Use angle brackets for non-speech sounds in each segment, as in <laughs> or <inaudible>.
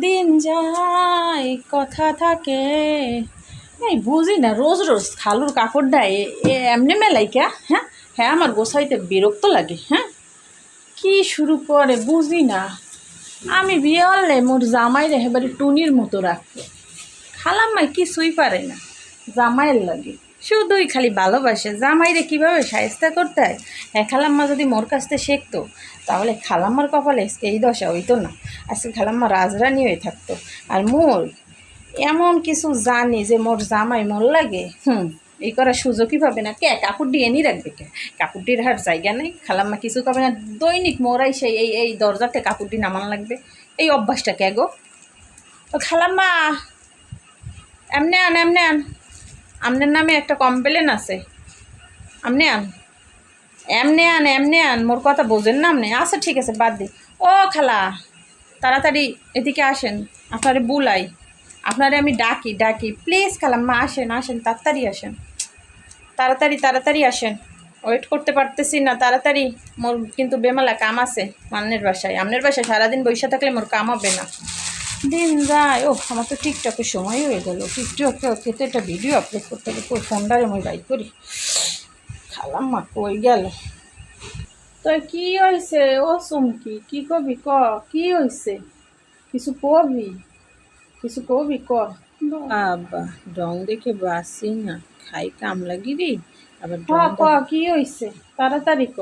দিন যায়, কথা থাকে। এই বুঝি না, রোজ রোজ খালুর কাপড়টা এমনি মেলাই কে? হ্যাঁ? হ্যাঁ আমার গোসাইতে বিরক্ত লাগে হ্যাঁ? কি শুরু করে, বুঝি না। আমি বিয়ে হলে মোর জামাই রে এবারে টুনির মতো রাখব। খালাম্মাই কিছুই পারে না, জামাইয়ের লাগে। শুধুই খালি ভালোবাসে। জামাইরে কীভাবে সাহেস্তা করতে হয়? হ্যাঁ খালাম্মা যদি মোর কাছ থেকে শিখতো, তাহলে খালাম্মার কপালে এই দশা হইতো না। আজকে খালাম্মা রাজরানি হয়ে থাকতো। আর মোর এমন কিছু জানি যে মোর জামাই মোর লাগে। হুম, এই করার সুযোগই পাবে না। কে? কাপড়টি এনে রাখবে কে? কাপড়টির হার জায়গা নেই। খালাম্মা কিছু পাবে না। দৈনিক মোরাই সেই এই এই দরজাতে কাপড়টি নামান লাগবে। এই অভ্যাসটা কে গো? খালাম্মা এমনি আন এমনি আন আপনার নামে একটা কমপ্লেন আছে। আপনি আন। এমনি আন এমনি আন, মোর কথা বোঝেন না আপনি। আচ্ছা ঠিক আছে, বাদ দি। ও খালা, তাড়াতাড়ি এদিকে আসেন। আপনারে বুলাই। আপনারে আমি ডাকি ডাকি। প্লিজ খালাম্মা আসেন আসেন, তাড়াতাড়ি আসেন। তাড়াতাড়ি তাড়াতাড়ি আসেন। ওয়েট করতে পারতেছি না, তাড়াতাড়ি। মোর কিন্তু বেমালা কাম আছে মান্নের বাসায়। আমনের বাসায় সারাদিন বৈশা থাকলে মোর কাম হবে না। দিন যায়। ও আমার তো টিকটকের সময় হয়ে গেল। টিকটকে তো একটা ভিডিও আপলোড করতে হবে কই ফোনটারে আমি বাইক করি? খালাম মা কই গেল? তো কি হয়েছে ও চুমকি কি কবি ক? কি হয়েছে কিছু কবি? কিছু কবি ক? বাবা রং দেখে বাসি না। খাই কাম লাগি রে আবার ক কি হয়েছে তাড়াতাড়ি ক।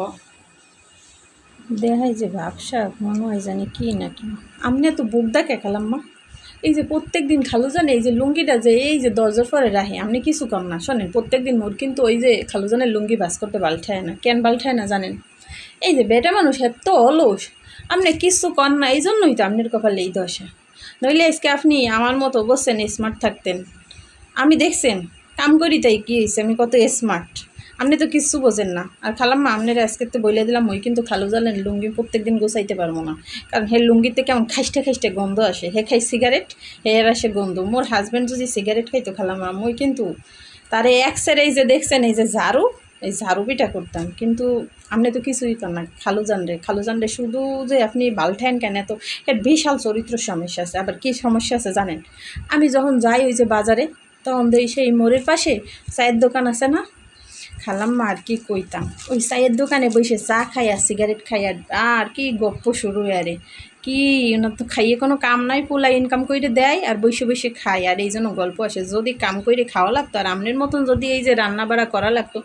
দেখাই যে ভাবসা, মনে হয় জানি কি না কি। আমনে তো বুক দেখে খেলাম মা। এই যে প্রত্যেক দিন খালু জানে, এই যে লুঙ্গিটা যে এই যে দরজার পরে রাখে আপনি কিছু কম না, শোনেন প্রত্যেক দিন মোর কিন্তু ওই যে খালু জানের লুঙ্গি বাস করতে বালঠায় না। কেন বালঠায় না জানেন? এই যে বেটা মানুষ এত অলস আপনি কিছু কর না এই জন্যই তো আপনার কপালে এই দশা। নইলে আজকে আপনি আমার মতো বসছেন স্মার্ট থাকতেন। আমি দেখছেন, কাম করি তাই কি হয়েছে আমি কত স্মার্ট আপনি তো কিচ্ছু বোঝেন না। আর খালাম্মা, আপনার আজকে তো বলে দিলাম ওই কিন্তু খালু জালেন লুঙ্গি প্রত্যেক দিন গোছাইতে পারব না। কারণ হে লুঙ্গিতে কেমন খাইষ্টে খাইষ্টে গন্ধ আসে, হে খাই সিগারেট হে এর আসে গন্ধ। মোর হাজব্যান্ড যদি সিগারেট খাইতো খালাম্মা, মই কিন্তু তারে এক সেরে এই যে দেখছেন, এই যে ঝাড়ু, এই ঝাড়ু পিঠা করতাম। কিন্তু আপনি তো কিছুই কর না, খালু জানরে খালু জানরে শুধু যে আপনি বালঠাইন কেন এত, এর বিশাল চরিত্র সমস্যা আছে। আবার কী সমস্যা আছে জানেন? আমি যখন যাই ওই যে বাজারে, তখন সেই মোড়ের পাশে চায়ের দোকান আছে না? খালাম্মা আর কি কইতাম। ওই চায়ের দোকানে বসে চা খাইয়া সিগারেট খাইয়া, আর কি গপ্প শুরু আরে কি ওনার তো খাইয়ে কোনো কাম নাই, পোলা ইনকাম করে দেয় আর বসে বসে খায়। আর এই জন্য গল্প আসে, যদি কাম করে খাওয়া লাগতো, আর আমনের মতন যদি এই যে রান্না বাড়া করা লাগতো,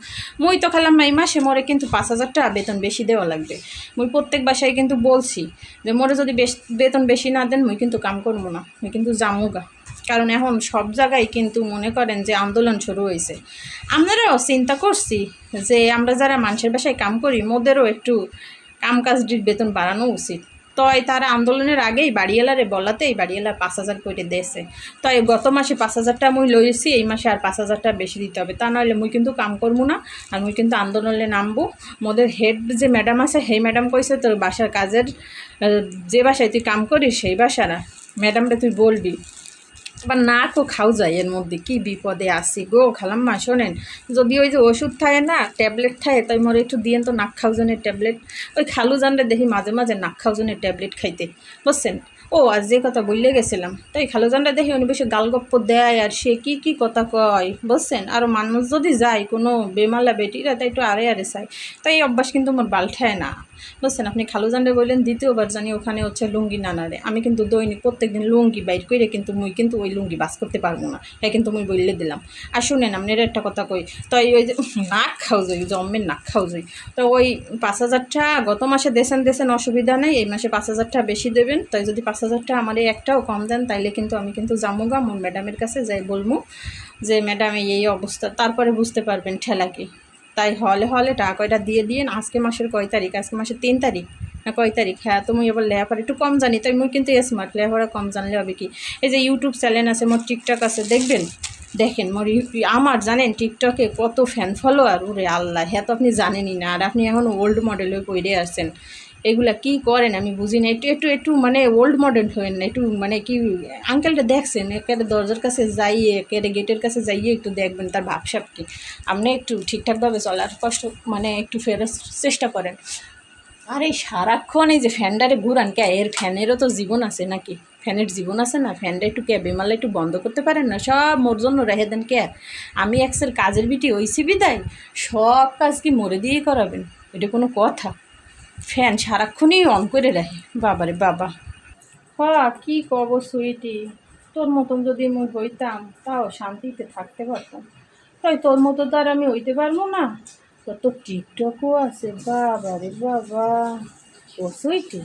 মই তো খালাম এই মাসে মরে কিন্তু পাঁচ হাজার টাকা বেতন বেশি দেওয়া লাগবে। মই প্রত্যেক বাসায় কিন্তু বলছি যে, মোরে যদি বেতন বেশি না দেন, মুই কিন্তু কাম করব না, মুই কিন্তু জামুগা কারণ এখন সব জায়গায় কিন্তু মনে করেন যে আন্দোলন শুরু হয়েছে। আমরাও চিন্তা করছি যে আমরা যারা মানুষের বাসায় কাম করি, মোদেরও একটু কাম কাজটির বেতন বাড়ানো উচিত। তয় তারা আন্দোলনের আগেই বাড়িওয়ালারে বলাতেই বাড়িওয়ালা পাঁচ হাজার করে দিয়েছে তয় গত মাসে পাঁচ হাজারটা মুই লইছি, এই মাসে আর পাঁচ হাজারটা বেশি দিতে হবে। তা নাহলে মুই কিন্তু কাম করব না আর মুই কিন্তু আন্দোলনে নামবো। মোদের হেড যে ম্যাডাম আছে সেই ম্যাডাম কইছে, তোর বাসার কাজের যে বাসায় তুই কাম করিস, সেই বাসারা ম্যাডামটা তুই বলবি। আবার নাকও খাও যায় এর মধ্যে, কি বিপদে আসি গো খালাম্মা, শোনেন, যদি ওই যে ওষুধ থাকে না, ট্যাবলেট থাকে, তাই মোর একটু দিয়েন তো নাক খাউজনের ট্যাবলেট। ওই খালু জানলে দেখি মাঝে মাঝে নাক খাউজনের ট্যাবলেট খাইতে, বুঝছেন? ও, আজ যে কথা বললে গেছিলাম, তাই খালু জানটা দেখি উনি বেশি গালগপ্প দেয় আর সে কি কি কথা কয়, বুঝছেন? আর মানুষ যদি যায়, কোনো বেমালা বেটিরা তাই একটু আরে আরে চায়, তাই অভ্যাস কিন্তু মোর বালঠায় না। বুঝছেন আপনি খালু জানরে বললেন, দ্বিতীয়বার জানি ওখানে হচ্ছে লুঙ্গি নানারে আমি কিন্তু দৈনিক প্রত্যেকদিন লুঙ্গি বাইর করে কিন্তু মুই কিন্তু ওই লুঙ্গি বাস করতে পারব না। হ্যাঁ কিন্তু মুই বললে দিলাম। আর শুনেন আপনার একটা কথা কই তো ওই যে <laughs> নাক খাও যাই জম্মের নাক খাও যাই। তো ওই পাঁচ হাজারটা গত মাসে দেশেন দেশেন অসুবিধা নেই, এই মাসে পাঁচ হাজারটা বেশি দেবেন। তাই যদি পাঁচ হাজারটা আমার একটাও কম দেন, তাইলে কিন্তু আমি কিন্তু জামুগা মোর ম্যাডামের কাছে যাই বলব যে, ম্যাডাম এই অবস্থা। তারপরে বুঝতে পারবেন ঠেলা কি। তাই হলে হলে টাকা কয়টা দিয়ে দিন আজকে মাসের কয় তারিখ, আজকে মাসের তিন তারিখ না কয় তারিখ? হ্যাঁ তো মুই এবার লেখাপড়া একটু কম জানি, তাই মুই কিন্তু স্মার্ট লেখাপড়া কম জানলে হবে কি? এই যে ইউটিউব চ্যানেল আছে, মোর টিকটক আছে, দেখবেন? দেখেন, মোর আমার জানেন টিকটকে কত ফ্যান ফলোয়ার ওরে আল্লাহ হ্যাঁ তো আপনি জানেনই না, আর আপনি এখন ওল্ড মডেলে পড়ে আসছেন। এগুলা কি করেন আমি বুঝি না। একটু একটু একটু মানে ওল্ড মডেল হয়েন না, একটু মানে কি আঙ্কেলটা দেখছেন একেবারে দরজার কাছে যাইয়ে একেবারে গেটের কাছে যাইয়ে একটু দেখবেন তার ভাবসাব কি। আপনি একটু ঠিকঠাকভাবে চলার কষ্ট মানে একটু ফেরার চেষ্টা করেন। আর এই সারাক্ষণ এই যে ফ্যানটারে ঘুরান, কে এর ফ্যানেরও তো জীবন আছে নাকি? ফ্যানের জীবন আছে না? ফ্যানটা একটু ক্যাবে মারলে একটু বন্ধ করতে পারেন না? সব মোর জন্য রেহে দেন কে? আমি একসের কাজের বিটি ওইসি বিদায় সব কাজ কি মরে দিয়েই করাবেন? এটা কোনো কথা। ফ্যান সারাক্ষণই অন করে রাখে। বাবারে বাবা। হ, কি কব সুইটি? তোর মতন যদি মুই হইতাম, তাও শান্তিতে থাকতে পারতাম। তাই তোর মতো তো আর আমি হইতে পারব না। কত টিকটকও আছে বাবা রে বাবা। ও সুইটি?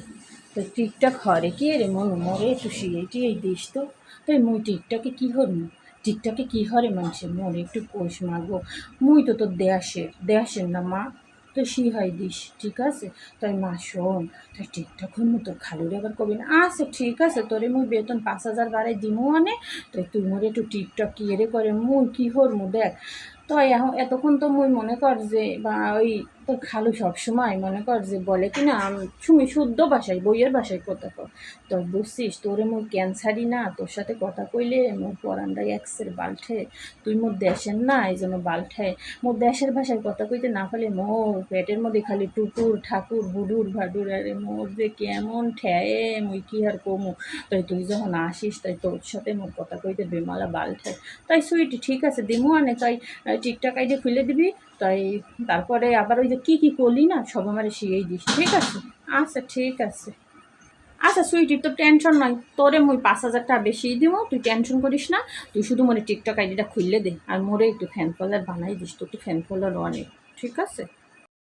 তো টিকটক হরে কি রে মন মরে, একটু শুয়ে টিয়ে দিস তো। তাই মুই টিকটকে কি হরমু টিকটকে কী হরে মানুষের মরে, একটু পোষ মাগো। মুই তো তোর দেয়াসের দেশের না মা। তো সি হয়, দিস, ঠিক আছে? তাই মা, শোন তাই ঠিকঠাক হন তোর খালুরে আবার কবি না। আচ্ছা ঠিক আছে, তোরে মুই বেতন পাঁচ হাজার বাড়াই দিমু অনে তাই তুই মোরে একটু টিকটক কি এরে করে, মুই কি হরমু দেখ। তো এখন এতক্ষণ তো মুই মনে কর যে, বা ওই তোর খালু সবসময় মনে কর যে বলে কি না তুমি শুদ্ধ ভাষায়, বইয়ের ভাষায় কথা কর তো বুঝছিস, তোরে মোর ক্যান্সারই না, তোর সাথে কথা কইলে মোর পরান্ডাই এক্সের বাল্ঠে, তুই মোর দেশের না, এই জন্য বাল্ঠে। মোর দেশের ভাষায় কথা কইতে না পারলে মোর পেটের মধ্যে খালি টুকুর, ঠাকুর বুডুর ভাডুর, আরে মোর যে কেমন ঠেয়ে মুই কি আর কমু? তাই তুই যখন আসিস, তাই তোর সাথে মোর কথা কইতে বেমালা বাল্ঠে। তাই সুইটি ঠিক আছে, দিমু আনে, তাই টিকটাক আইডে খুলে দিবি তাই তারপরে আবার ওই যে কী কী করলি না, সব আমার শিখেই দিস, ঠিক আছে? আচ্ছা ঠিক আছে। আচ্ছা সুইটি, তোর টেনশন নয় তোরে মুই পাঁচ হাজার টাকা বেশি দিব তুই টেনশন করিস না। তুই শুধু মনে টিকটক আইডিটা খুললে দে, আর মোরে একটু ফ্যান ফলার বানাই দিস তো একটু ফ্যান ফলার অনেক, ঠিক আছে?